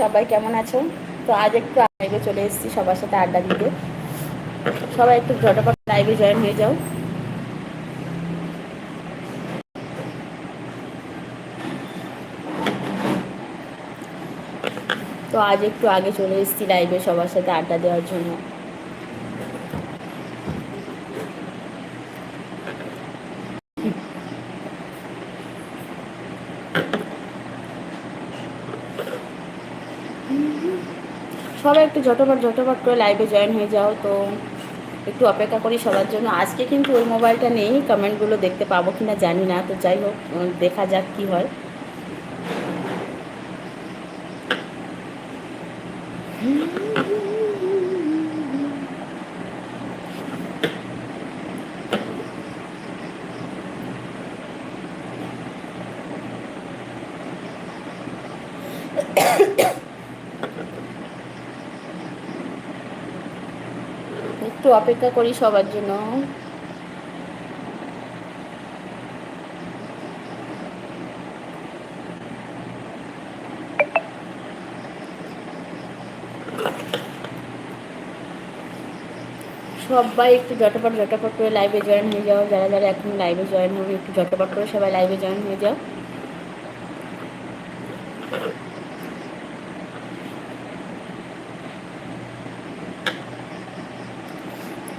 সবাই কেমন আছো? তো আজ একটু লাইভে চলে এসেছি সবার সাথে আড্ডা দিতে। সবাই একটু ঝটপট লাইভে জয়েন হয়ে যাও। তো আজ একটু আগে চলে এসেছি লাইভে সবার সাথে আড্ডা দেওয়ার জন্য সবাই একটু যতবার যতবার করে লাইভে জয়েন হয়ে যাও। তো একটু অপেক্ষা করি সবার জন্য। আজকে কিন্তু ওই মোবাইলটা নেই কমেন্টগুলো দেখতে পাবো কি না জানি না। তো যাই হোক দেখা যাক কি হয়। একটু অপেক্ষা করি সবার জন্য। সবাই একটু ঝটপট ঝটপট করে লাইভে জয়েন হয়ে যাও। যারা যারা এখন লাইভে জয়েন হবে, একটু ঝটপট করে সবাই লাইভে জয়েন হয়ে যাও।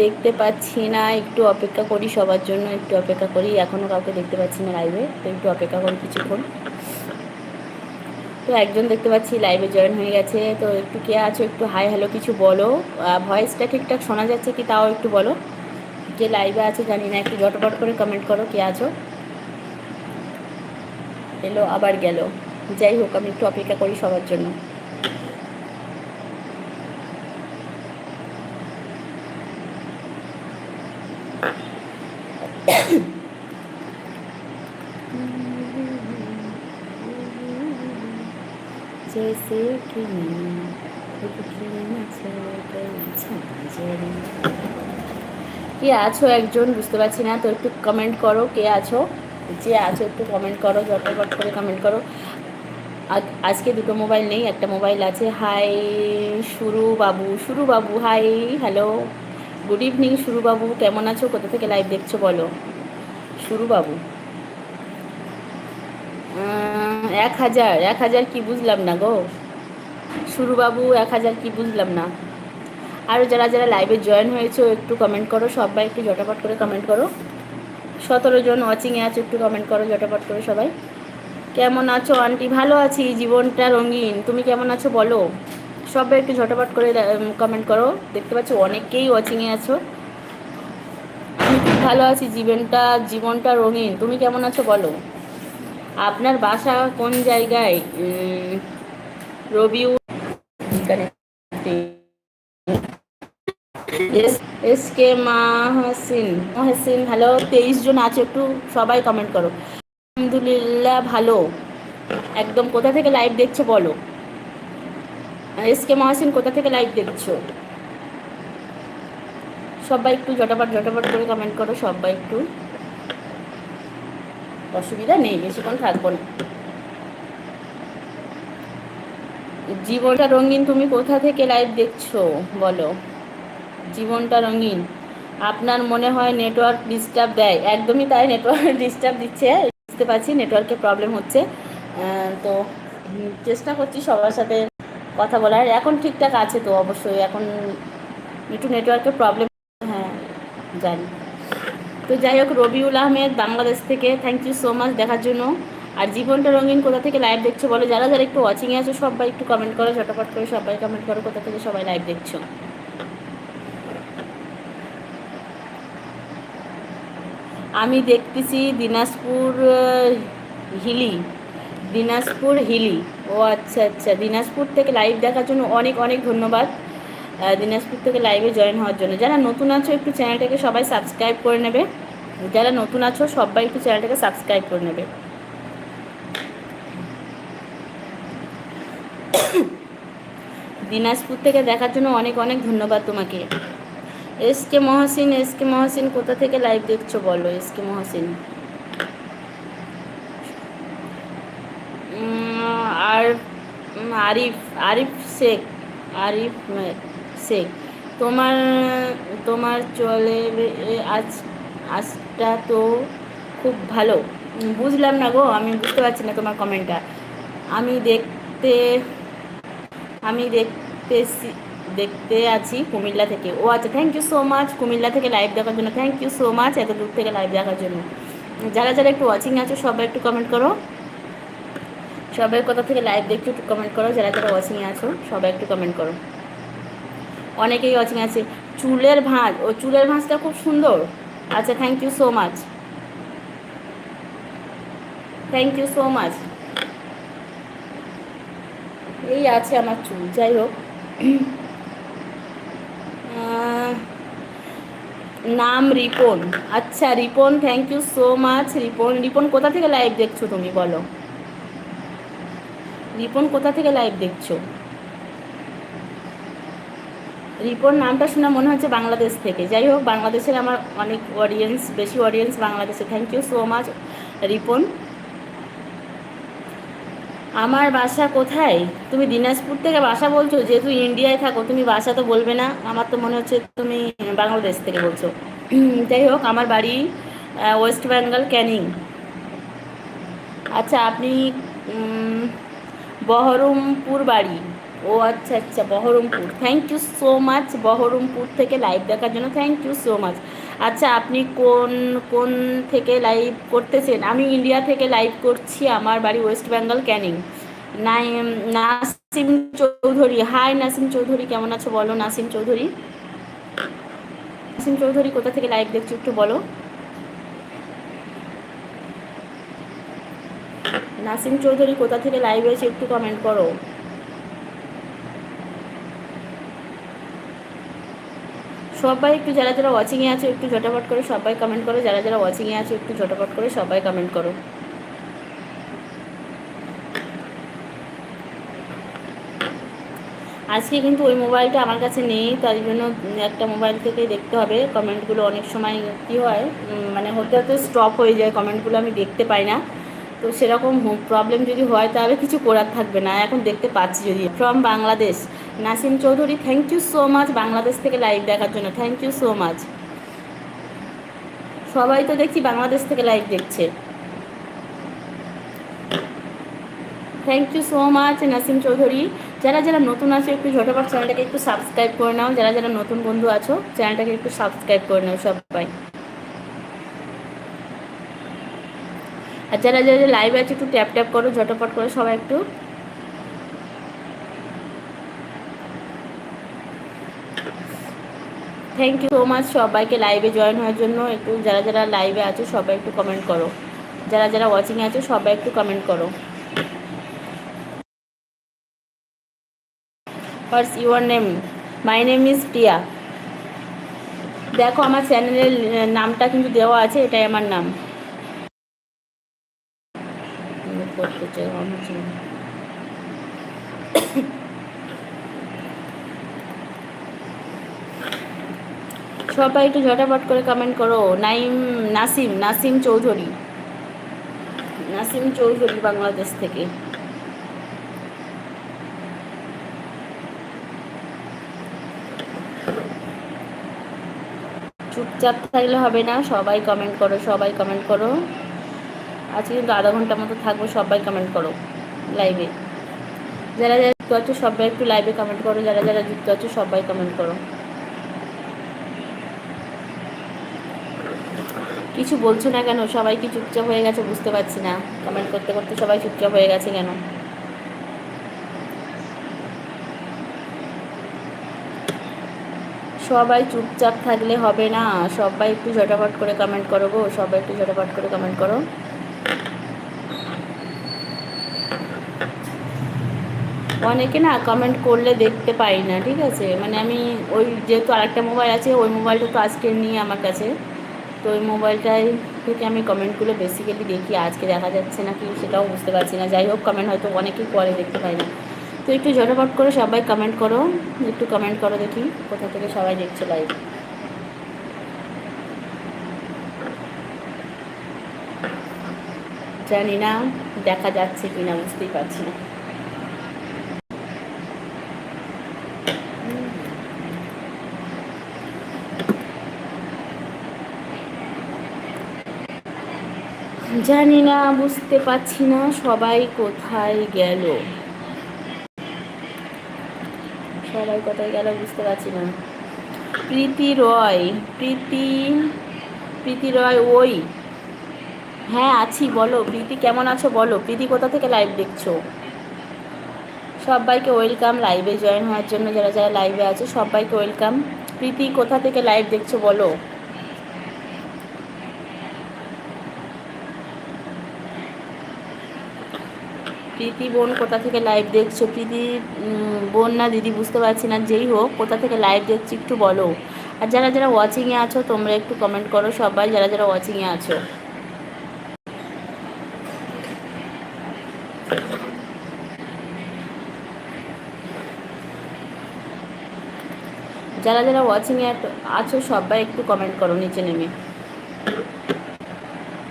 দেখতে পাচ্ছি না, একটু অপেক্ষা করি সবার জন্য, একটু অপেক্ষা করি। এখনও কাউকে দেখতে পাচ্ছি না লাইভে তো একটু অপেক্ষা করি কিছুক্ষণ। তো একজন দেখতে পাচ্ছি লাইভে জয়েন হয়ে গেছে। তো একটু কে আছো? একটু হাই হ্যালো কিছু বলো। ভয়েসটা ঠিকঠাক শোনা যাচ্ছে কি তাও একটু বলো। যে লাইভে আছে জানি না, একটু ঝটপট করে কমেন্ট করো কে আছো। এলো, আবার গেল। যাই হোক, আমি একটু অপেক্ষা করি সবার জন্য। কে আছো একজন? বুঝতে পারছি না। তো একটু কমেন্ট করো কে আছো? যে আছো, একটু কমেন্ট করো যতপট করে কমেন্ট করো। আজকে দুটো মোবাইল নেই, একটা মোবাইল আছে। হাই শুরু বাবু শুরু বাবু হাই হ্যালো গুড ইভিনিং শুরু বাবু, কেমন আছো? কোথা থেকে লাইভ দেখছ বলো? শুরু বাবু। এক হাজার এক হাজার কি বুঝলাম না গো। শুরু বাবু এক হাজার কি বুঝলাম না। আরও যারা যারা লাইভে জয়েন হয়েছো, একটু কমেন্ট করো, সবাই একটু জটাপট করে কমেন্ট করো। সতেরো জন ওয়াচিংয়ে আছো, একটু কমেন্ট করো জটাপট করে সবাই। কেমন আছো আন্টি ভালো আছি, জীবনটা রঙিন। তুমি কেমন আছো বলো? সবাই একটু ঝটাপট করে কমেন্ট করো। দেখতে পাচ্ছ, অনেকেই ওয়াচিংয়ে আছো। আমি খুব ভালো আছি, জীবনটা জীবনটা রঙিন। তুমি কেমন আছো বলো? আপনার বাসা কোন জায়গায়? রবিউ S K Mahsin Mohsin hello তেইশ জন আছে একটু সবাই কমেন্ট করো। আলহামদুলিল্লাহ, ভালো। একদম কোথা থেকে লাইভ দেখছ বলো? এস কে মহাসিন কোথা থেকে লাইভ দেখছ? সবাই একটু জটাপট জটাপট করে কমেন্ট করো, সবাই একটু। অসুবিধা নেই, বেশিক্ষণ থাকব না। জীবনটা রঙিন, তুমি কোথা থেকে লাইভ দেখছ? বলো। জীবনটা রঙিন। আপনার মনে হয় নেটওয়ার্ক ডিস্টার্ব দেয়। একদমই তাই নেটওয়ার্ক ডিস্টার্ব দিচ্ছে। বুঝতে পারছি নেটওয়ার্কের প্রবলেম হচ্ছে। তো চেষ্টা করছি সবার সাথে কথা বলার। এখন ঠিকঠাক আছে তো অবশ্যই। এখন একটু নেটওয়ার্কের প্রবলেম হ্যাঁ জানি। তো যাই হোক, রবিউল আহমেদ বাংলাদেশ থেকে। থ্যাংক ইউ সো মাচ দেখার জন্য। আর জীবনটা রঙিন কোথা থেকে লাইভ দেখছ বলো? যারা যারা একটু ওয়াচিংয়ে আছো, সবাই একটু কমেন্ট করো, ঝটপট করে সবাই কমেন্ট করো, কোথা থেকে সবাই লাইভ দেখছ? আমি দেখতেছি দিনাজপুর হিলি দিনাজপুর হিলি ও আচ্ছা আচ্ছা। দিনাজপুর থেকে লাইভ দেখার জন্য অনেক অনেক ধন্যবাদ। দিনাজপুর থেকে লাইভে জয়েন হওয়ার জন্য। যারা নতুন আছো, একটু চ্যানেলটাকে সবাই সাবস্ক্রাইব করে নেবে। যারা নতুন আছো, সবাই একটু চ্যানেলটাকে সাবস্ক্রাইব করে নেবে। দিনাজপুর থেকে দেখার জন্য অনেক অনেক ধন্যবাদ তোমাকে। S K Mohsin, S K Mohsin, কোথা থেকে লাইভ দেখছ বলো, এস কে মহসিন? আর আরিফ আরিফ শেখ আরিফ শেখ। তোমার তোমার চলে আজ, আজটা তো খুব ভালো। বুঝলাম না গো, আমি বুঝতে পারছি না তোমার কমেন্টটা আমি দেখতে আমি দেখতেছি, দেখতে আছি কুমিল্লা থেকে। ও আচ্ছা thank you so much Comilla থেকে লাইভ দেখার জন্য। থ্যাংক ইউ সো মাচ এত দূর থেকে লাইভ দেখার জন্য। যারা যারা একটু ওয়াচিং আছো, সবাই একটু কমেন্ট করো। সবাই কোথা থেকে লাইভ দেখছ, একটু কমেন্ট করো। যারা যারা ওয়াচিংয়ে আছো, সবাই একটু কমেন্ট করো। অনেকেই ওয়াচিং আছে। চুলের ভাঁজ, ও চুলের ভাঁজটা খুব সুন্দর। আচ্ছা thank you so much thank you so much এই আছে আমার চুল, যাই হোক। নাম রিপন। আচ্ছা Ripon thank you so much Ripon Ripon, কোথা থেকে লাইভ দেখছ তুমি, বলো? রিপন, কোথা থেকে লাইভ দেখছ? রিপন, নামটা শুনে মনে হচ্ছে বাংলাদেশ থেকে। যাই হোক, বাংলাদেশের আমার অনেক অডিয়েন্স বেশি অডিয়েন্স বাংলাদেশে। Thank you so much Ripon. আমার বাসা কোথায়? তুমি দিনাজপুর থেকে বাসা বলছো? যেহেতু ইন্ডিয়ায় থাকো, তুমি বাসা তো বলবে না। আমার তো মনে হচ্ছে তুমি বাংলাদেশ থেকে বলছো। যাই হোক, আমার বাড়ি ওয়েস্ট বেঙ্গল, ক্যানিং। আচ্ছা আপনি বহরমপুর বাড়ি। ও আচ্ছা আচ্ছা Baharampur. Thank you so much Baharampur থেকে লাইভ দেখার জন্য থ্যাংক ইউ সো মাচ আচ্ছা আপনি কোন কোন থেকে লাইভ করতেছেন? আমি ইন্ডিয়া থেকে লাইভ করছি, আমার বাড়ি West Bengal Canning Nasim Chowdhury. Hi Nasim Chowdhury, কেমন আছো বলো? নাসিম চৌধুরী। নাসিম চৌধুরী, কোথা থেকে লাইভ দেখছ একটু বলো? নাসিম চৌধুরী, কোথা থেকে লাইভ হয়েছে একটু কমেন্ট করো। সবাই একটু যারা যারা ওয়াচিংয়ে আছে, একটু ঝটাপট করে সবাই কমেন্ট করো। যারা যারা ওয়াচিংয়ে আছে, একটু ঝটাপট করে সবাই কমেন্ট করো। আজকে কিন্তু ওই মোবাইলটা আমার কাছে নেই, তার জন্য একটা মোবাইল থেকেই দেখতে হবে। কমেন্টগুলো অনেক সময় কী হয় মানে হতে হতে স্টপ হয়ে যায়। কমেন্টগুলো আমি দেখতে পাই না। তো সেরকম প্রবলেম যদি হয়, তাহলে কিছু করার থাকবে না। এখন দেখতে পাচ্ছি যদি। From Bangladesh Nasim Chowdhury thank you so much Bangladesh থেকে লাইভ দেখার জন্য। থ্যাংক ইউ সো মাচ সবাই তো দেখছি বাংলাদেশ থেকে লাইভ দেখছে। Thank you so much Nasim Chowdhury. যারা যারা নতুন আছো, একটু ঝটপট চ্যানেলটাকে একটু সাবস্ক্রাইব করে নাও। যারা যারা নতুন বন্ধু আছো, চ্যানেলটাকে একটু সাবস্ক্রাইব করে নাও সবাই। আর যারা যারা লাইভ আছে, একটু ট্যাপ ট্যাপ করো, ঝটপট করো সবাই একটু। থ্যাংক ইউ সো মাচ সবাইকে লাইভে জয়েন হওয়ার জন্য। একটু যারা যারা লাইভে আছো, সবাই একটু কমেন্ট করো। যারা যারা ওয়াচিংয়ে আছো, সবাই একটু কমেন্ট করো। What's your name my name is Priya দেখো, আমার চ্যানেলের নামটা কিন্তু দেওয়া আছে, এটাই আমার নাম। করতে চাই আমার চ্যানেল। সবাই একটু ঝটাপট করে কমেন্ট করো। নাইম, নাসিম নাসিম চৌধুরী। নাসিম চৌধুরী বাংলাদেশ থেকে। চুপচাপ থাকলে হবে না, সবাই কমেন্ট করো, সবাই কমেন্ট করো। আজকে কিন্তু আধা ঘণ্টার মতো থাকব, সবাই কমেন্ট করো লাইভে যারা যারা যুক্ত আছো, সবাই একটু লাইভে কমেন্ট করো, যারা যারা যুক্ত আছো, সবাই কমেন্ট করো। কিছু বলছো না কেন? সবাই কি চুপচাপ হয়ে গেছে বুঝতে পারছি না। কমেন্ট করতে করতে সবাই চুপচাপ হয়ে গেছে কেন? সবাই চুপচাপ থাকলে হবে না। সবাই একটু ঝটাপট করে কমেন্ট করো গো। সবাই একটু ঝটাপট করে কমেন্ট করো। অনেকে না কমেন্ট করলে দেখতে পাই না, ঠিক আছে? মানে আমি ওই যেহেতু আরেকটা মোবাইল আছে, ওই মোবাইলটা তো আজকে নিয়ে আমার কাছে। তো ওই মোবাইলটাই থেকে আমি কমেন্টগুলো বেসিক্যালি দেখি, আজকে দেখা যাচ্ছে না কি সেটাও বুঝতে পারছি না। যাই হোক কমেন্ট হয়তো অনেকেই পরে দেখতে পাই না তো একটু ঝটপট করে সবাই কমেন্ট করো, একটু কমেন্ট করো দেখি কোথা থেকে সবাই দেখছে লাইভ জানি না, দেখা যাচ্ছে কি না বুঝতেই পারছি না। জানি না, বুঝতে পারছি না সবাই কোথায় গেল। সবাই কোথায় গেল বুঝতে পারছি না। প্রীতি রয়, প্রীতি প্রীতি রয় ওই। হ্যাঁ আছি, বলো। প্রীতি, কেমন আছো? বলো। প্রীতি, কোথা থেকে লাইভ দেখছ? সবাইকে ওয়েলকাম লাইভে জয়েন হওয়ার জন্য যারা যারা লাইভে আছে, সবাইকে ওয়েলকাম প্রীতি, কোথা থেকে লাইভ দেখছ? বলো। প্রীতি বোন কোথা থেকে লাইভ দেখছ? প্রীতি বোন না দিদি বুঝতে পারছি না, যেই হোক, কোথা থেকে লাইভ দেখছি একটু বলো। আর যারা যারা ওয়াচিংয়ে আছো, তোমরা একটু কমেন্ট করো সবাই, যারা যারা ওয়াচিংয়ে আছো। যারা যারা ওয়াচিংয়ে আছো, সবাই একটু কমেন্ট করো নিচে নেমে।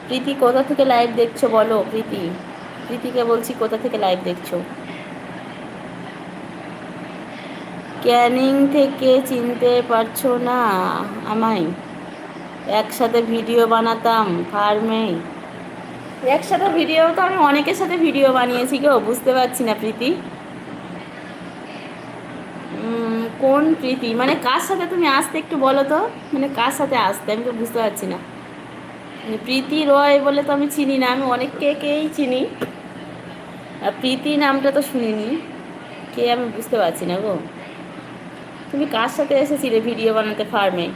প্রীতি, কোথা থেকে লাইভ দেখছ বলো? প্রীতি। প্রীতিকে বলছি, কোথা থেকে লাইভ দেখছ? ক্যানিং থেকে চিনতে পারছ না আমায়? একসাথে ভিডিও বানাতাম, ফার্মে। একসাথে ভিডিও তো আমি অনেকের সাথে ভিডিও বানিয়েছি কেউ বুঝতে পারছি না প্রীতি। কোন প্রীতি? মানে কার সাথে তুমি আসতে একটু বলো তো? মানে কার সাথে আসতে? আমি তো বুঝতে পারছি না। মানে প্রীতি রয় বলে তো আমি চিনি না, আমি অনেককে কেই চিনি। আর প্রীতি নামটা তো শুনিনি। কে আমি বুঝতে পারছি না গো। তুমি কার সাথে এসেছিলে ভিডিও বানাতে ফার্মে?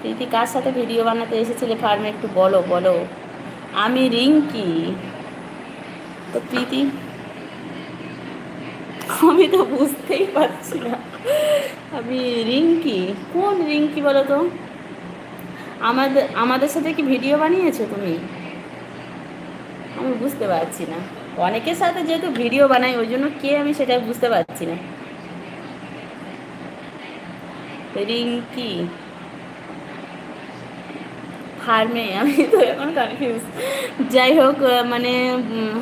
প্রীতি কার সাথে ভিডিও বানাতে এসেছিলে ফার্মে একটু বলো বলো। আমি রিঙ্কি। তো প্রীতি, আমি তো বুঝতেই পারছি না। আমি রিঙ্কি। কোন রিঙ্কি বলো তো? আমাদের আমাদের সাথে কি ভিডিও বানিয়েছো তুমি? আমি বুঝতে পারছি না। অনেকের সাথে যেহেতু ভিডিও বানাই, ওই জন্য কে আমি সেটা বুঝতে পারছি না। রিঙ্কি। ফার্মে আমি তো এখন কনফিউজ যাই হোক মানে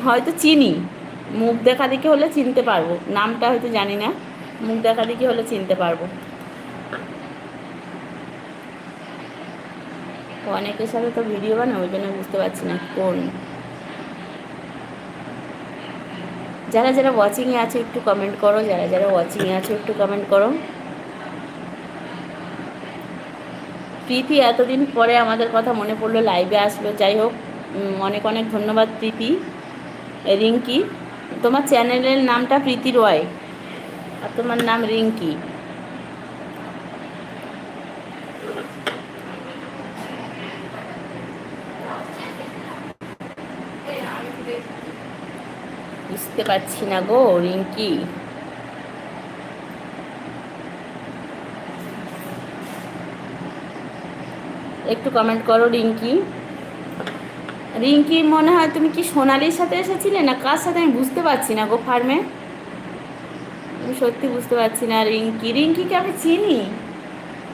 হয়তো চিনি। মুখ দেখা দেখে হলে চিনতে পারব। নামটা হয়তো জানি না। মুখ দেখা দেখে হলে চিনতে পারব। অনেকের সাথে তো ভিডিও বানায়, ওই জন্য বুঝতে পারছি না কোন। যারা যারা ওয়াচিংয়ে আছে একটু কমেন্ট করো, যারা যারা ওয়াচিংয়ে আছে একটু কমেন্ট করো। প্রীতি এতদিন পরে আমাদের কথা মনে পড়ল লাইভে আসলো, যাই হোক অনেক অনেক ধন্যবাদ প্রীতি রিঙ্কি। তোমার চ্যানেলের নামটা প্রীতি রয় আর তোমার নাম রিঙ্কি। বুঝতে পারছি না গো, রিঙ্কি। একটু কমেন্ট করো, রিঙ্কি। রিঙ্কি, মনে হয় তুমি কি সোনালির সাথে এসেছিলে না কার সাথে? আমি বুঝতে পারছি না গো, ফার্মে। আমি সত্যি বুঝতে পারছি না, রিঙ্কি। রিঙ্কিকে আমি চিনি।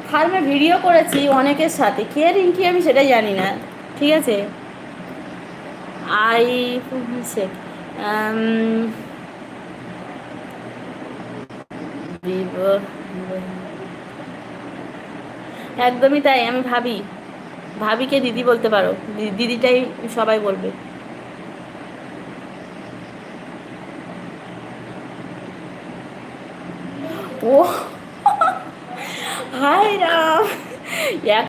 ফার্মে ভিডিও করেছি অনেকের সাথে। কে রিঙ্কি আমি সেটা জানি না। ঠিক আছে? আই শেখ একদমই তাই, আমি ভাবি। ভাবিকে দিদি বলতে পারো। দিদিটাই সবাই বলবে। ও হাই রাম!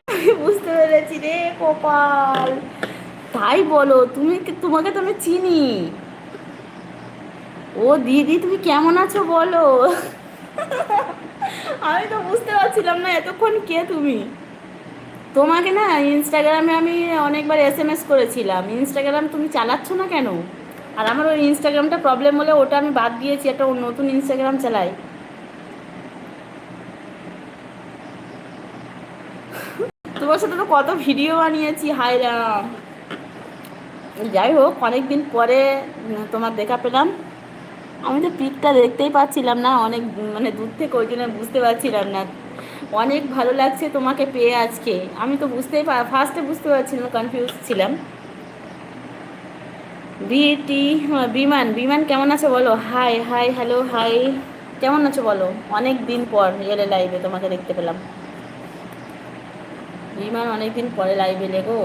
আমি বুঝতে পেরেছি রে, কপাল। তাই বলো, তুমি, তোমাকে তো আমি চিনি। ও দিদি, তুমি কেমন আছো বলো? আমি তো বুঝতে পারছিলাম না এতক্ষণ কে তুমি? তোমাকে না ইনস্টাগ্রামে আমি অনেকবার এস এম এস করেছিলাম। ইনস্টাগ্রাম তুমি চালাচ্ছ না কেন? আর আমার ওই ইনস্টাগ্রামটা প্রবলেম হলে ওটা আমি বাদ দিয়েছি, একটা নতুন ইনস্টাগ্রাম চালাই। তোমার সাথে তো কত ভিডিও বানিয়েছি হাই রাম। যাই হোক, অনেকদিন পরে তোমার দেখা পেলাম। আমি তো পিকটা দেখতেই পাচ্ছিলাম না অনেক মানে দূর থেকে ওই জন্য বুঝতে পারছিলাম না। অনেক ভালো লাগছে তোমাকে পেয়ে আজকে। আমি তো বুঝতেই পার ফার্স্টে বুঝতে পারছিলাম কনফিউজ ছিলাম। বিটি হ্যাঁ, বিমান বিমান কেমন আছে বলো? হাই হাই হ্যালো হাই কেমন আছো বলো? অনেক দিন পর এলে লাইভে তোমাকে দেখতে পেলাম। বিমান অনেক দিন পরে লাইভে লেগো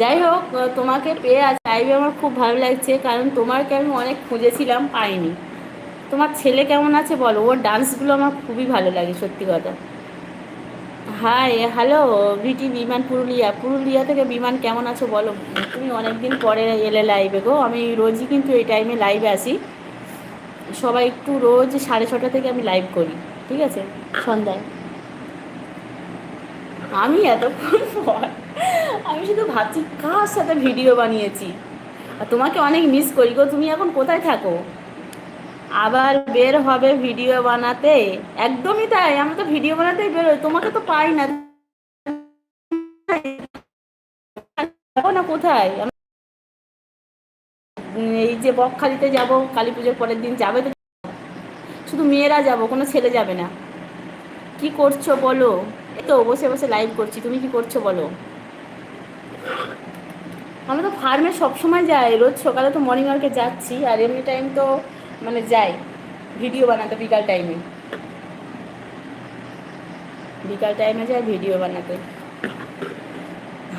যাই হোক তোমাকে পেয়ে আজ লাইভে আমার খুব ভালো লাগছে, কারণ তোমাকে আমি অনেক খুঁজেছিলাম, পাইনি। তোমার ছেলে কেমন আছে বলো? ওর ডান্সগুলো আমার খুবই ভালো লাগে, সত্যি কথা। হাই, হ্যালো, বিটি বিমান পুরুলিয়া। পুরুলিয়া থেকে বিমান কেমন আছো বলো? তুমি অনেকদিন পরে এলে লাইভে গো। আমি রোজই কিন্তু এই টাইমে লাইভে আসি। সবাই একটু রোজ সাড়ে ছটা থেকে আমি লাইভ করি, ঠিক আছে? সন্ধ্যায়। আমি এতক্ষণ পর আমি শুধু ভাবছি কার সাথে ভিডিও বানিয়েছি? আর তোমাকে অনেক মিস করি গো, তুমি এখন কোথায় থাকো? আবার বের হবে ভিডিও বানাতে? একদমই তাই, আমি তো ভিডিও বানাতেই বেরোই তোমাকে তো পাই না। না কোথায়? এই যে বকখালিতে যাব, কালী পুজোর পরের দিন যাবে তো? শুধু মেয়েরা যাব, কোনো ছেলে যাবে না। কি করছ বলো? এই তো বসে বসে লাইভ করছি, তুমি কি করছ বলো? আমরা তো ফার্মে সবসময় যাই। রোজ সকালে তো মর্নিং ওয়ার্কে যাচ্ছি, আর এমনি টাইম তো মানে যাই। ভিডিও বানাতে বিকাল টাইমে বিকাল টাইমে যাই ভিডিও বানাতে।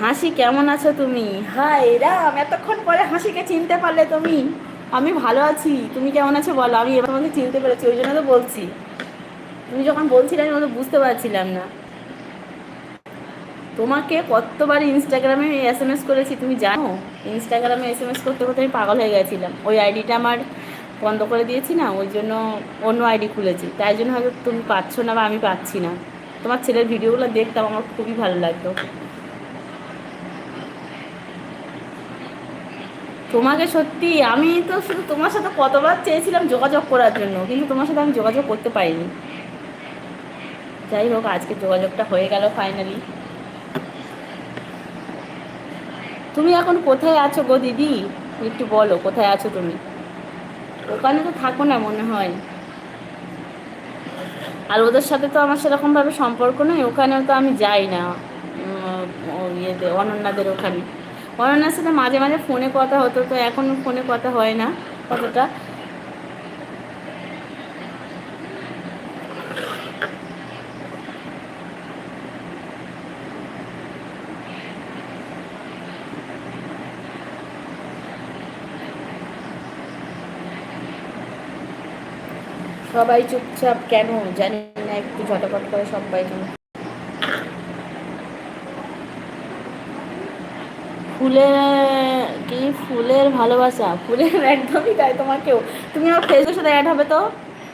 হাসি, কেমন আছো তুমি? হাই রাম, এতক্ষণ পরে হাসিকে চিনতে পারলে তুমি। আমি ভালো আছি। তুমি কেমন আছো বলো? আমি এবার তোমাকে চিনতে পেরেছি, ওই জন্য তো বলছি। তুমি যখন বলছিলে, আমি বুঝতে পারছিলাম না। তোমাকে কতবার ইনস্টাগ্রামে এস এম এস করেছি তুমি জানো? ইনস্টাগ্রামে এস এম এস করতে করতে আমি পাগল হয়ে গেছিলাম। ওই আইডিটা আমার বন্ধ করে দিয়েছি না, ওই জন্য অন্য আইডি খুলেছি। তাই জন্য হয়তো তুমি পাচ্ছ না বা আমি পাচ্ছি না। তোমার ছেলের ভিডিওগুলো দেখতাম আমার খুবই ভালো লাগতো। তোমাকে সত্যি, আমি তো শুধু তোমার সাথে কতবার চেয়েছিলাম যোগাযোগ করার জন্য, কিন্তু তোমার সাথে আমি যোগাযোগ করতে পারিনি। যাই হোক, আজকে যোগাযোগটা হয়ে গেল ফাইনালি তুমি এখন কোথায় আছো গো দিদি? একটু বলো, কোথায় আছো তুমি? ওখানে তো থাকো না মনে হয়। আর ওদের সাথে তো আমার সেরকমভাবে সম্পর্ক নেই, ওখানেও তো আমি যাই না। ইয়েতে, অনন্যাদের ওখানে। অনন্যার সাথে মাঝে মাঝে ফোনে কথা হতো, তো এখন ফোনে কথা হয় না কতটা সবাই চুপচাপ কেন? জানি না, একটু ঝটাপট করে সবাই ফুলের, কি? ফুলের ভালোবাসা। ফুলের একদমই তাই তোমাকেও। তুমি আমার ফেসবুকের সাথে অ্যাড হবে তো?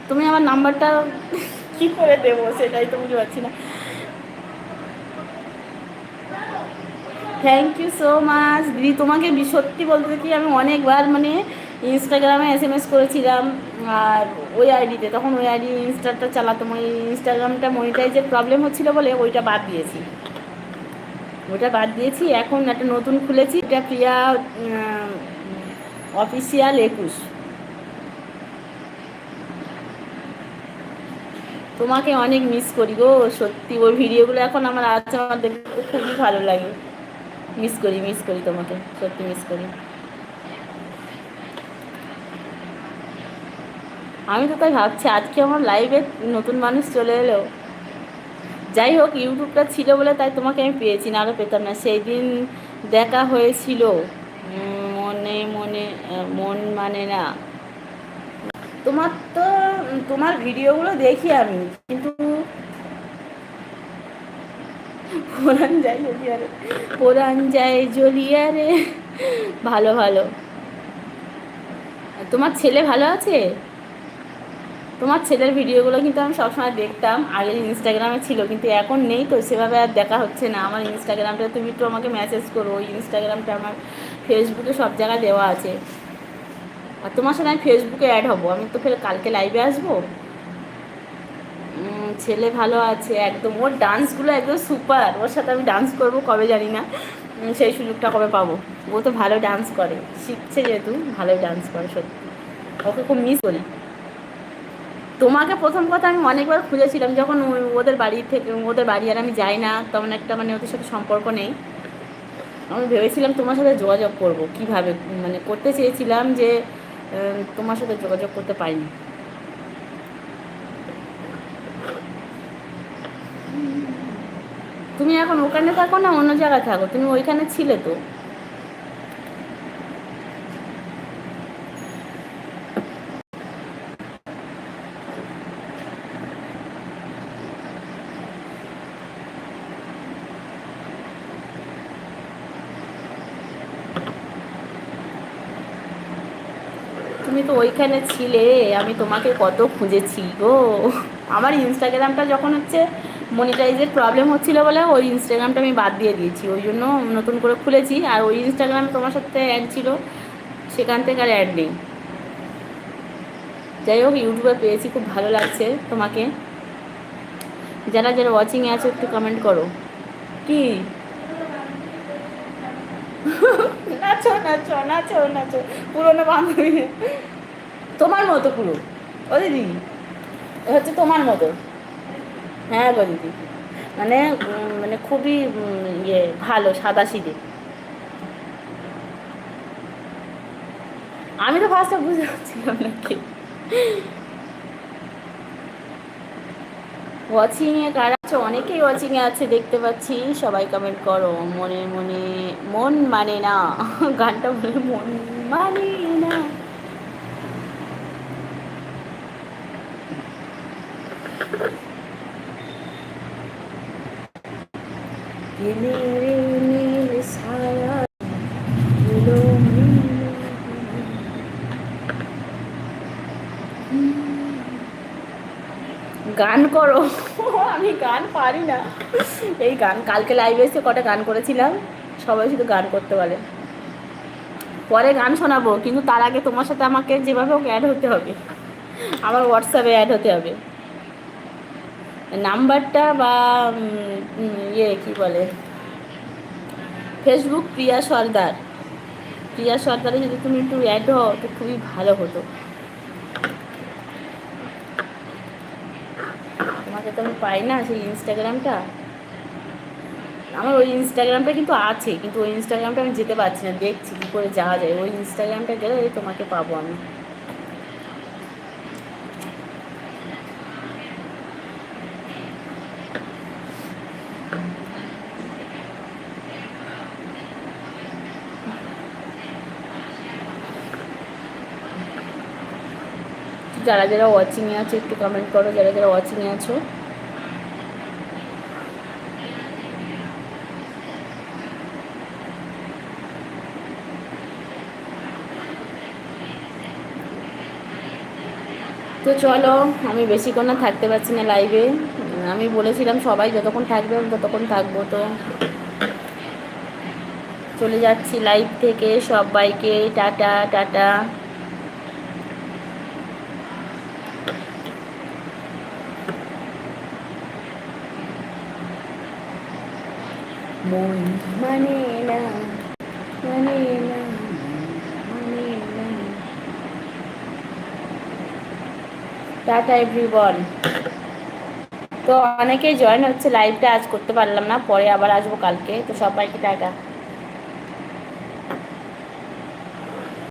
তুমি আমার নাম্বারটা কি করে দেবো সেটাই তো বুঝতে পারছি না। থ্যাংক ইউ সো মাচ দিদি, তোমাকে সত্যি বলতে কি আমি অনেকবার মানে ইনস্টাগ্রামে এস এম এস করেছিলাম, আর ওই আইডিতে তখন ওই আইডি ইনস্টাটা চালাতাম। ওই ইনস্টাগ্রামটা মনিটাইজের প্রবলেম হচ্ছিল বলে ওইটা বাদ দিয়েছি। ওটা বাদ দিয়েছি। এখন একটা নতুন খুলেছি। এটা প্রিয়া অফিসিয়াল একুশ। তোমাকে অনেক মিস করি গো। সত্যি, ওই ভিডিওগুলো এখন আমার আছে আমার দেখতে খুবই ভালো লাগে। মিস করি মিস করি তোমাকে। সত্যি মিস করি। আমি তো তাই ভাবছি, আজকে আমার লাইভে নতুন মানুষ চলে এলো। যাই হোক ইউটিউবটা ছিল বলে তাই তোমাকে আমি পেয়েছি, না আরও পেতাম না। সেই দিন দেখা হয়েছিল। মনে মনে, মন মানে না। তোমার তো, তোমার ভিডিওগুলো দেখি আমি, কিন্তু যায় জলিয়ারে পোড়ান যায় জলিয়ারে ভালো ভালো। তোমার ছেলে ভালো আছে? তোমার ছেলের ভিডিওগুলো কিন্তু আমি সবসময় দেখতাম আগে ইনস্টাগ্রামে ছিল, কিন্তু এখন নেই তো, সেভাবে আর দেখা হচ্ছে না। আমার ইনস্টাগ্রামটা তুমি একটু আমাকে মেসেজ করো, ওই ইনস্টাগ্রামটা আমার ফেসবুকে সব জায়গায় দেওয়া আছে। আর তোমার সাথে আমি ফেসবুকে অ্যাড হব। আমি তো ফের কালকে লাইভে আসব? ছেলে ভালো আছে, একদম। ওর ডান্সগুলো একদম সুপার ওর সাথে আমি ডান্স করব কবে জানি না। সেই সুযোগটা কবে পাবো? ও তো ভালো ডান্স করে। শিখছে যেহেতু, ভালোই ডান্স করে, সত্যি। ওকে খুব মিস করি। তোমাকে প্রথম কথা আমি অনেকবার খুঁজেছিলাম যখন ওদের বাড়ি থেকে ওদের বাড়ি আর আমি যাই না, তেমন একটা মানে ওদের সাথে সম্পর্ক নেই। আমি ভেবেছিলাম তোমার সাথে যোগাযোগ করব। কীভাবে? মানে করতে চেয়েছিলাম যে তোমার সাথে যোগাযোগ করতে পারিনি। তুমি এখন ওখানে থাকো না অন্য জায়গায় থাকো? তুমি ওইখানে ছিলে তো? ওইখানে ছিলে, আমি তোমাকে কত খুঁজেছি গো। আমার ইনস্টাগ্রামটা যখন হচ্ছে মনিটাইজের প্রবলেম হচ্ছিল বলে ওই ইনস্টাগ্রামটা আমি বাদ দিয়ে দিয়েছি। ওই জন্য নতুন করে খুলেছি। আর ওই ইনস্টাগ্রামে তোমার সাথে অ্যাড ছিল, সেখান থেকে আর অ্যাড নেই। যাই হোক, ইউটিউবে পেয়েছি, খুব ভালো লাগছে তোমাকে। যারা যারা ওয়াচিংয়ে আছে, একটু কমেন্ট করো। কি? নাচো নাচো নাচো নাচো। পুরোনো বান্ধবী। তোমার মতো পুরো। ও দিদি হচ্ছে তোমার মতো। হ্যাঁ গো দিদি। মানে মানে খুবই ইয়ে ভালো সাদা সিধে আমি তো ফার্স্টে বুঝতে পারছিলাম না ওয়াচিং এ কারা আছে? অনেকেই ওয়াচিং এ আছে, দেখতে পাচ্ছি। সবাই কমেন্ট করো। মনে মনে, মন মানে না। গানটা বলে মন মানে না। করো। আমি গান পারি না। এই গান, কালকে লাইভে এসে কটা গান করেছিলাম, সবাই শুধু গান করতে বলে। পরে গান শোনাবো, কিন্তু তার আগে তোমার সাথে আমাকে যেভাবে হোক অ্যাড হতে হবে। আমার হোয়াটসঅ্যাপে অ্যাড হতে হবে। নাম্বারটা বা ইয়ে কি বলে? ফেসবুক প্রিয়া সর্দার। প্রিয়া সর্দারে যদি তুমি একটু অ্যাড হও, তো খুবই ভালো হতো। তোমাকে তো আমি পাই না সেই ইনস্টাগ্রামটা আমার ওই ইনস্টাগ্রামটা কিন্তু আছে, কিন্তু ওই ইনস্টাগ্রামটা আমি যেতে পারছি না, দেখছি কী করে যাওয়া যায়। ওই ইনস্টাগ্রামটা গেলে তোমাকে পাবো আমি। যারা যারা ওয়াচিংয়ে আছে, একটু কমেন্ট করো, যারা যারা ওয়াচিংয়ে আছো। তো চলো, আমি বেশিক্ষণ আর থাকতে পারছি না লাইভে আমি বলেছিলাম সবাই যতক্ষণ থাকবে, আমি ততক্ষণ থাকব তো। চলে যাচ্ছি লাইভ থেকে। সবাইকে টাটা টাটা। মন মানে না মানে না মানে না টাটা এভরিওয়ান তো অনেকেই জয়েন হচ্ছে লাইভটা আজ করতে পারলাম না পরে আবার আসব কালকে। তো সবাইকে টাটা।